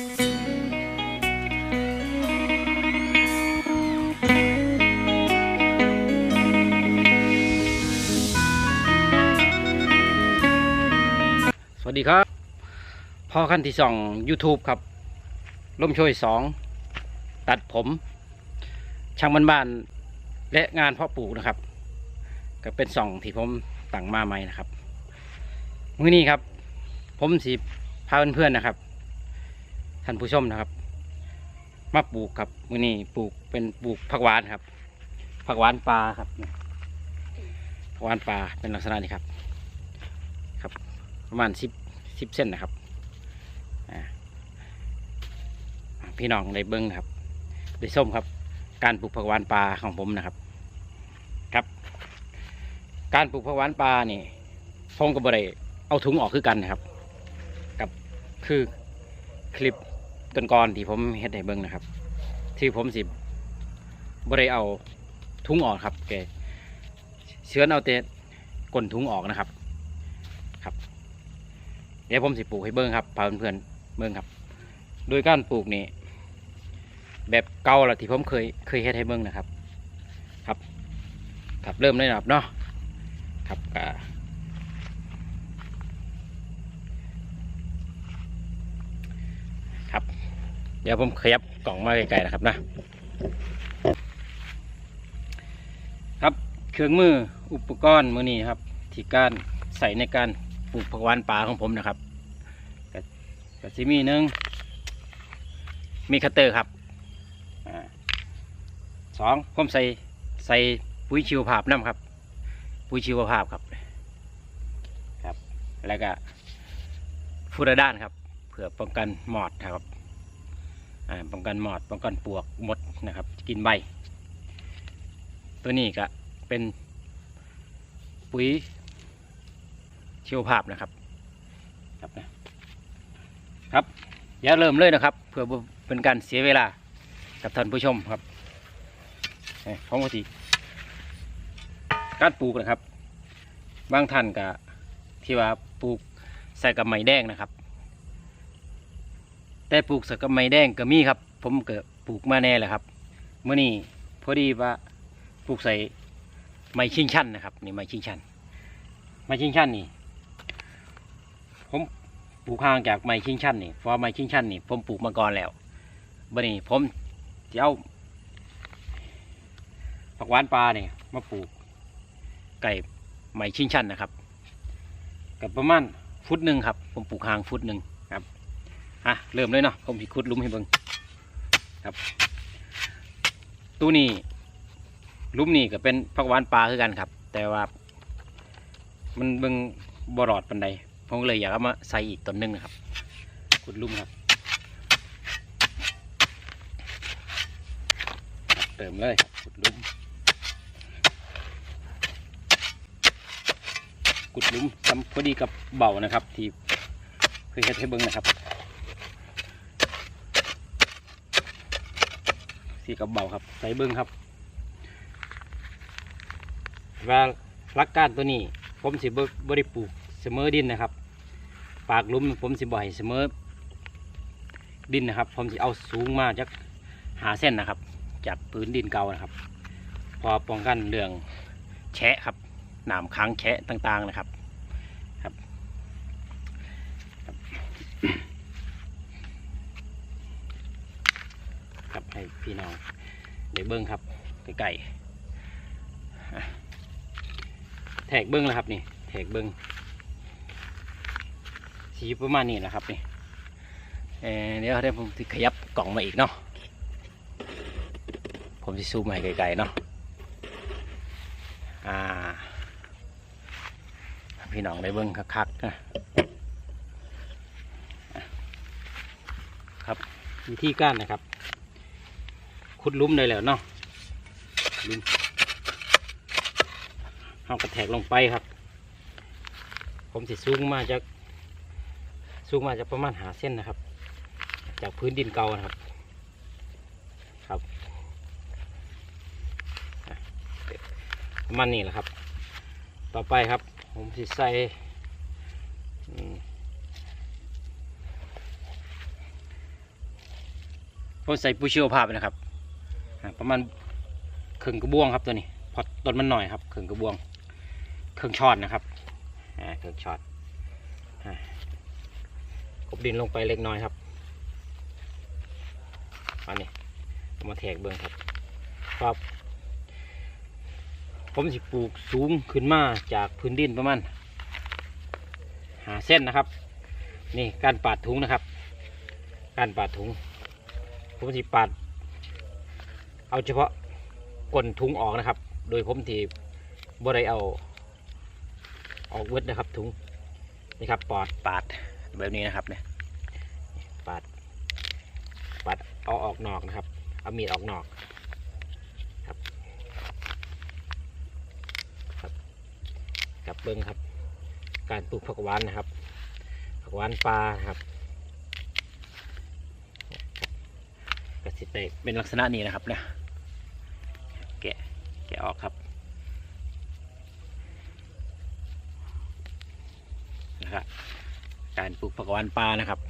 สวัสดีครับพ่อขั้นที่สอง YouTube ครับร่มช่วยสอง ตัดผม ช่างบ้านๆและงานพาะปลูกนะครับ ก็เป็นสองที่ผมตั้งมาใหม่นะครับ มื้อนี้ครับ ผมสิพาเพื่อนๆนะครับ ท่านผู้ชมนะครับ มาปลูกครับมื้อนี้ปลูกเป็นปลูกผักหวานครับ ผักหวานปลาครับผักหวานปลาเป็นลักษณะนี้ครับ ครับ ประมาณสิบสิบเส้นนะครับอ่าพี่น้องได้เบิ้งนะครับได้ส้มครับ การปลูกผักหวานปลาของผมนะครับ ครับ การปลูกผักหวานปลานี่ผมกับบริเอาถุงออกคือกันนะครับ กับคือคลิป ต้นกรที่ผมเฮ็ดให้เบิ้งนะครับ ที่ผมสิบริเอาถุงออกครับแกเชื้อเอาแต่ก้นถุงออกนะครับ ครับ เดี๋ยวผมสิปลูกให้เบิ้งครับพาเพื่อนๆเบิ้งครับ โดยการปลูกนี่แบบเก่าละที่ผมเคยเคยเฮ็ดให้เบิ้งนะครับ ครับ ครับเริ่มเลยนะครับเนาะครับก็ครับ เดี๋ยวผมขยับกล่องมาไกลๆนะครับนะครับเครื่องมืออุปกรณ์มือนี้ครับ ที่การใส่ในการปลูกผักหวานป่าของผมนะครับกบกบซิมีหนึ่งมีคัตเตอร์ครับอสองผมใส่ใส่ปุ๋ยชีวภาพน้ำครับ ปุ๋ยชีวภาพครับครับ แล้วก็ฟูรด้านครับ เพื่อป้องกันหมอดครับ ป้องกันหมอดป้องกันปวกมดนะครับ กินใบ ตัวนี้ก็เป็นปุ๋ยเชียวภาพนะครับครับนะครับอย่าเริ่มเลยนะครับ เพื่อเป็นการเสียเวลากับท่านผู้ชมครับเอ้ยของปกติการปลูกนะครับ บางท่านก็ที่ว่าปลูกใส่กับไม้แดงนะครับ แต่ปลูกสกับไม้แดงก็มีครับ ผมก็ปลูกมาแน่แหละครับเมื่อนี้พอดีว่าปลูกใส่ไม้ชิงชันนะครับนี่ไม้ชิงชันไม้ชิงชันนี่ ผมปลูกห่างจากไม้ชิงชันนี่เพราะไม้ชิงชันนี่ผมปลูกมาก่อนแล้วบัดนี้ผมจะเอาผักหวานปลาเนี่ยมาปลูกไก่ไม้ชิงชันนะครับ กับประมาณฟุตหนึ่งครับ ผมปลูกห่างฟุตหนึ่ง อะเริ่มเลยเนาะผมพิคุดลุมให้เบิงครับตู้นี้ลุมนี่ก็เป็นผักวานปลาคือกันครับ แต่ว่า มันเบิงบรอดปันใดผมก็เลยอยากเอามาใส่อีกต้นหนึงนะครับขุดลุ่มครับ เติมเลยขุดลุ่มขุดลุ่มทำพอดีกับเบานะครับ ที่เคยเฮ็ดให้เบิ้งนะครับ สีกับเบาครับใส่เบิ้งครับว่าหลักการตัวนี้ ผมสิบบริปลูกเสมอดินนะครับ ปากลุ่มผมสิบ่ให้เสมอดินนะครับ ผมสิเอาสูงมาจากหาเส้นนะครับ จากพื้นดินเก่านะครับ พอป้องกันเรื่องแฉะครับหนามค้างแฉะต่างๆนะครับครับ ครับ ให้พี่น้องได้เบิ้งครับไก่แทกเบิ้งแล้วครับนี่แทกเบิ้งสีประมาณนี้แหละครับนี่เเดี๋ยวเดี๋ยวผมจะขยับกล่องมาอีกเนาะผมจะซูมให้ไกลๆเนาะอ่าพี่น้องได้เบิ้งคักๆนะครับวิธีการนะครับ ขุดลุมได้แล้วเนาะลุมเอากระแทกลงไปครับ ผมสิสูงมาจากสูงมาจะประมาณหาเส้นนะครับ จากพื้นดินเก่านะครับ ครับประมาณนี้แหละครับ ต่อไปครับ ผมสิใส่ผมใส่ปุ๋ยชีวภาพนะครับ ประมาณครึ่งกระบวงครับตัวนี้ พอต้นมันหน่อยครับครึ่งกระบวงครึ่งช้อนนะครับอ่าครึ่งช้อนกบดินลงไปเล็กน้อยครับอันนี้ามาแทกเบื้องครับครับ ผมสิปลูกสูงขึ้นมาจากพื้นดินประมาณหาเส้นนะครับ นี่การปาดถุงนะครับ การปาดถุง ผมสิปาด เอาเฉพาะก้นถุงออกนะครับ โดยผมที่บ่ได้เอา ออกเวิดนะครับถุงนี่ครับปอดปาดแบบนี้นะครับเนี่ยปาดปาดเอาออกนอกนะครับ เอามีดออกนอกครับครับกับเบิ้งครับ การปลูกผักหวานนะครับผักหวานปลานะครับกระสิเตเป็นลักษณะนี้นะครับเนี่ย แกะแกะออกครับนะครับการปลูกผักหวานปลานะครับ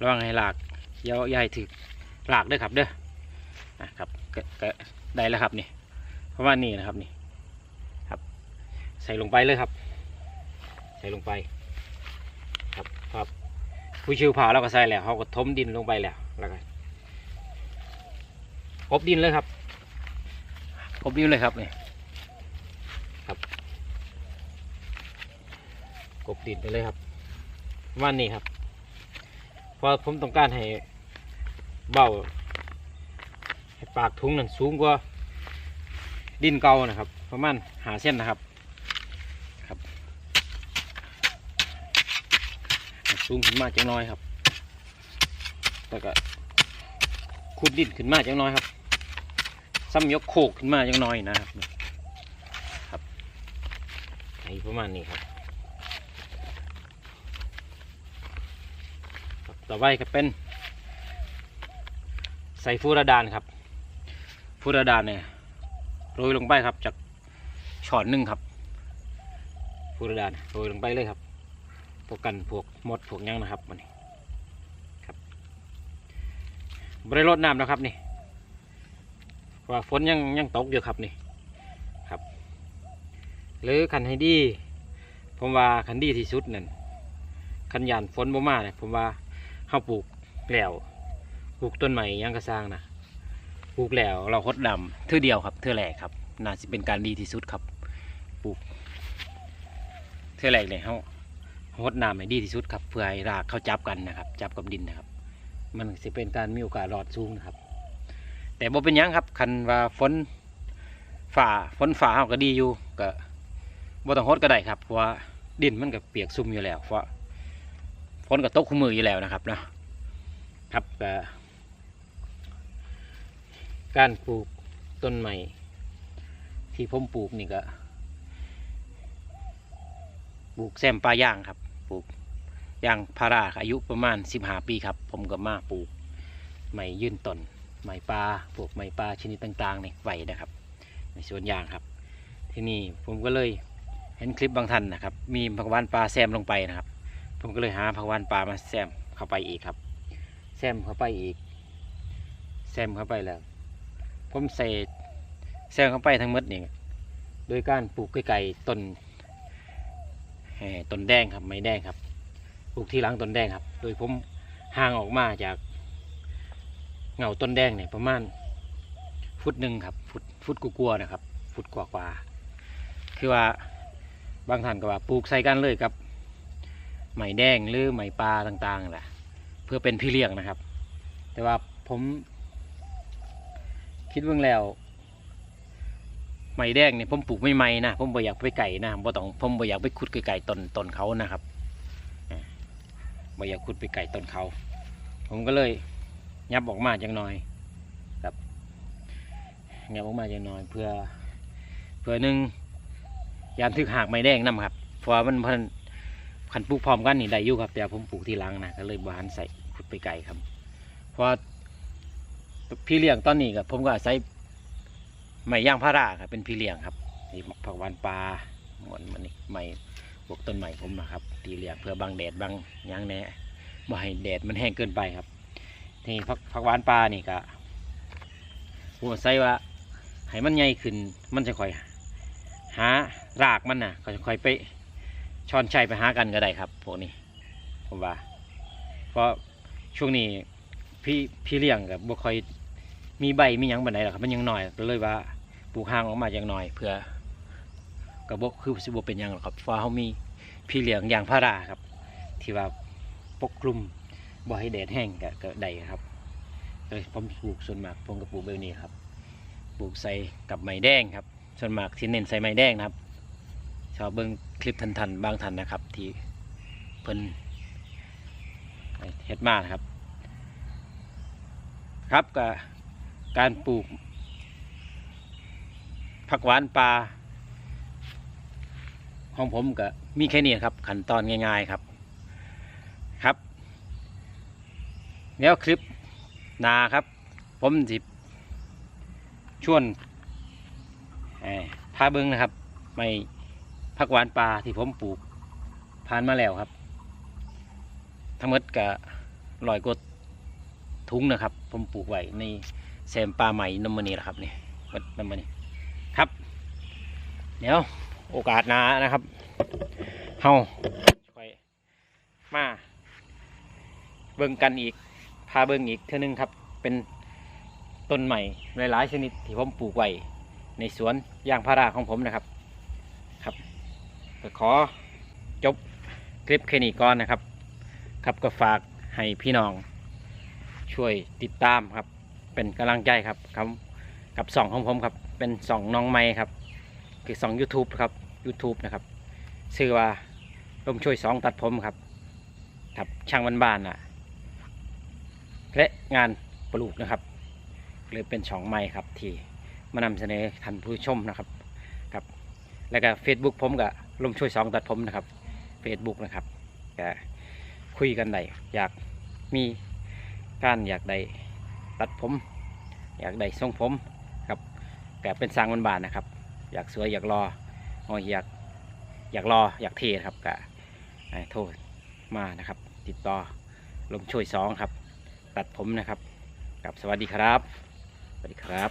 ระวังให้หลากอยาะใหญ่ถึกหลากด้วยครับเด้อนะครับก็ได้แล้วครับนี่เพราะว่านี่นะครับนี่ใส่ลงไปเลยครับ ใส่ลงไปครับครับผู้ชิวผ่าเราก็ใส่แล้วเขาก็ทมดินลงไปแล้วแล้วก็ กบดินเลยครับกบดินเลยครับนี่ครับกบดินไปเลยครับประว่านี่ครับเพราะผมต้องการให้เบาให้ปากทุงนั่นสูงกว่าดินเก่านะครับ ประมาณหาเส้นนะครับ สูงขึ้นมาจังน้อยครับแล้วก็ขุดดินขึ้นมาจังน้อยครับ ซ้ำยกโคกขึ้นมาจังน้อยนะครับครับไอ้ประมาณนี้ครับต่อไปก็เป็น ใส่ฟูรดานครับ ฟูรดานเนี่ยโรยลงไปครับจากช้อนหนึ่งครับฟูรดานโรยลงไปเลยครับพวกกันพวกมดพวกยังนะครับมันนี่ครับบริรดน้ำนะครับนี่ ว่าฝนยังยังตกอยู่ครับนี่ครับ หรือขันให้ดีผมว่าขันดีที่สุดนั่นขันยานฝนบ่มาเนี่ยผมว่าเฮาปลูกแล้วปลูกต้นใหม่ยังกระสร้างนะปลูกแล้วเราคดดำเทื่อเดียวครับ เทื่อแรกครับน่าจะเป็นการดีที่สุดครับปลูกเทื่อแรกเลยเฮางดน้ำให้ดีที่สุดครับเพื่อให้รากเข้าจับกันนะครับ จับกับดินนะครับ มันจะเป็นการมีโอกาสรอดสูงนะครับ แต่บ่เป็นยังครับคันว่าฝนฝ่าฝนฝ่าเขาก็ดีอยู่ก็บ่ต้องฮดก็ได้ครับเพราะว่าดินมันก็เปียกซุ่มอยู่แล้ว เพราะฝนก็ตกคู่มืออยู่แล้วนะครับเนาะครับก็การปลูกต้นใหม่ ที่ผมปลูกนี่ก็ปลูกแซมปลาย่างครับปลูกย่างพาราอายุประมาณสิบห้าปีครับ ผมก็มาปลูกไม้ยืนต้น ไม้ปลาปลูกไม้ปลาชนิดต่างๆในไว้นะครับ ในสวนยางครับ ที่นี่ผมก็เลยเห็นคลิปบางท่านนะครับ มีผักหวานปลาแซมลงไปนะครับ ผมก็เลยหาผักหวานปลามาแซมเข้าไปอีกครับ แซมเข้าไปอีก แซมเข้าไปแล้ว ผมใส่แซมเข้าไปทั้งหมดนี่โดยการปลูกไก่ๆต้นแห่ต้นแดงครับไม้แดงครับ ปลูกที่หลังต้นแดงครับ โดยผมห่างออกมาจาก เงาต้นแดงเนี่ยประมาณฟุตหนึ่งครับฟุตฟุตกลัวๆนะครับฟุตกว่ากว่าๆคือว่าบางท่านก็ว่าปลูกใส่กันเลยกับไม้แดงหรือไม้ปลาต่างๆนั่นแหละเพื่อเป็นพี่เลี้ยงนะครับ แต่ว่าผมคิดเบื้องแล้วไม้แดงเนี่ยผมปลูกไม่ไม้นะผมบ่อยากไปไก่นะบ่ต้องผมบ่อยากไปขุดไก่ต้นต้นเขานะครับบ่อยากขุดไปไก่ต้นเขา ผมก็เลย ยับออกมาจังหน่อยครับยับออกมาจังหน่อย เพื่อเพื่อหนึ่งยามทึกหากไม้แดงนํครับเพราะว่ามันพิ่นขันปลูกพร้อมกันนี่ได้อยู่ครับ แต่ผมปลูกทีหลังนะก็เลยบานใส่ขุดไปไก่ครับเพราะพี่เลี้ยงตอนนี้กับผมก็อาศัยไม้ย่างพาราครับเป็นพี่เลี้ยงครับนี่ผักหวานปลาหมอนมันนี่ไม้พวกต้นไม้ผมนะครับตีเลี้ยงเพื่อบังแดดบังยางแหน่บ่ให้แดดมันแห้งเกินไปครับ นี่ผักผักหวานปลานี่ก็หัวใส่ว่าให้มันใหญ่ขึ้น มันจะค่อยหารากมันน่ะก็จะค่อยไปช้อนชัยไปหากันก็ได้ครับพวกนี้ผมว่า เพราะช่วงนี้พี่พี่เลี้ยงกับบ่ค่อยมีใบมีหยังบันไดหรอกครับมันยังน้อยก็เลยว่าปลูกห่างออกมาอย่างน้อย เพื่อกระบอกคือสิบเป็นหยังหรอกครับเพราะเขามีพี่เลี้ยงอย่างพาราครับ ที่ว่าปกคลุม บ่ให้แดดแห้งก็ก็ได้ครับเลยผมปลูกส่วนมากผมก็ปลูกแบบนี้ครับ ปลูกใส่กับไม้แดงครับ ส่วนมากที่เน้นใส่ไม้แดงนะครับชอบเบิ้งคลิปทันๆบางทันนะครับ ที่เพิ่นเฮ็ดมาครับ ครับก็การปลูกผักหวานปลาของผมก็มีแค่นี้ครับ ขั้นตอนง่าย ๆ ครับ แล้วคลิปนาครับ ผมสิชวนพาเบิ้งนะครับ ไม่ผักหวานปลาที่ผมปลูกผ่านมาแล้วครับ ทั้งหมดก็ลอยกดทุงนะครับ ผมปลูกไว้ในแซมปลาใหม่นมมันนี่แหละครับนี่วัดนมมันนี่ครับ เดี๋ยวโอกาสนานะครับเฮามาเบิ่งกันอีก พาเบิ่งอีกเท่านึงครับ เป็นต้นใหม่หลายๆชนิดที่ผมปลูกไว้ในสวนยางพาราของผมนะครับครับก็ขอจบคลิปแค่นี้ก่อนนะครับ ครับก็ฝากให้พี่น้อง ช่วยติดตามครับ เป็นกำลังใจครับครับกับสองของผมครับ เป็นสองน้องไม้ครับ คือสอง YouTube ครับ YouTube นะครับชื่อว่าลมช่วยสองตัดผมครับครับช่างบ้านๆน่ะ และงานปลูกนะครับเลยเป็นสองไม้ครับที่มานำเสนอท่านผู้ชมนะครับครับ แล้วก็ Facebook ผมกับลมช่วยสองตัดผมนะครับ Facebook นะครับก็คุยกันได้อยากมีการอยากได้ตัดผม อยากได้ทรงผมครับแต่เป็นสร้างบานๆนะครับ อยากสวยอยากรอโอ้ยอยากอยากรออยากเทนะครับก็โทรมานะครับ ติดต่อลมช่วยสองครับ ตัดผมนะครับ กับสวัสดีครับ สวัสดีครับ